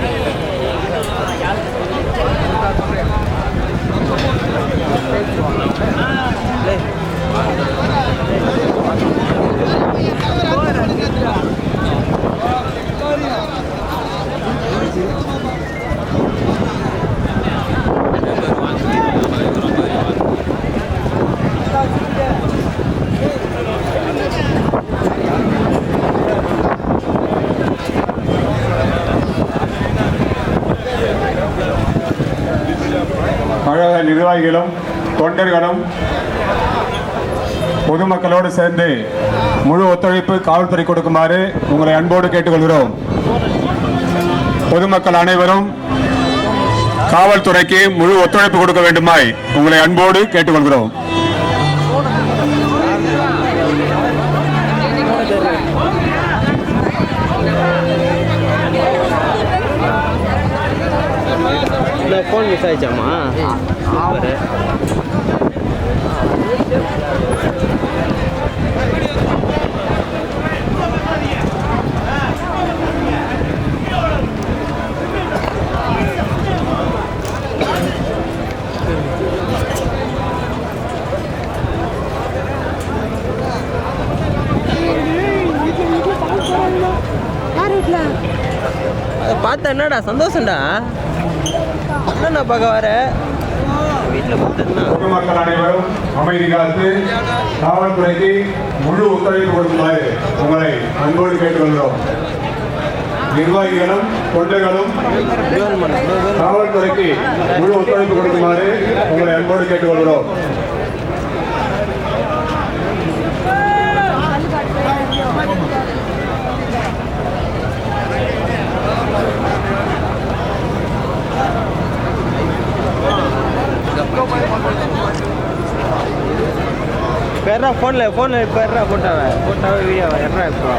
đi நிர்வாகிகளும் தொண்டர்களும் பொதுமக்களோடு சேர்ந்து முழு ஒத்துழைப்பு காவல்துறை கொடுக்குமாறு உங்களை அன்போடு கேட்டுக்கொள்கிறோம். பொதுமக்கள் அனைவரும் காவல்துறைக்கு முழு ஒத்துழைப்பு கொடுக்க வேண்டுமாய் உங்களை அன்போடு கேட்டுக்கொள்கிறோம். இல்லை ஃபோன் மிஸ் ஆயிடுச்சாம்மா? சூப்பரு பார்த்தா என்னடா சந்தோஷம்டா? என்னண்ணா பார்க்க வர. வீட்டில் பொதுமக்கள் அனைவரும் அமைதி காத்து காவல்துறைக்கு முழு ஒத்துழைப்பு கொடுக்குமாறு உங்களை அன்போடு கேட்டுக்கொள்கிறோம். நிர்வாகிகளும் தொண்டர்களும் காவல்துறைக்கு முழு ஒத்துழைப்பு கொடுக்குமாறு உங்களை அன்போடு கேட்டுக்கொள்கிறோம். எர்றா ஃபோனில் ஃபோனில் பெறா போட்டாவே போட்டாவே வீடியோவை எர்றா இப்போ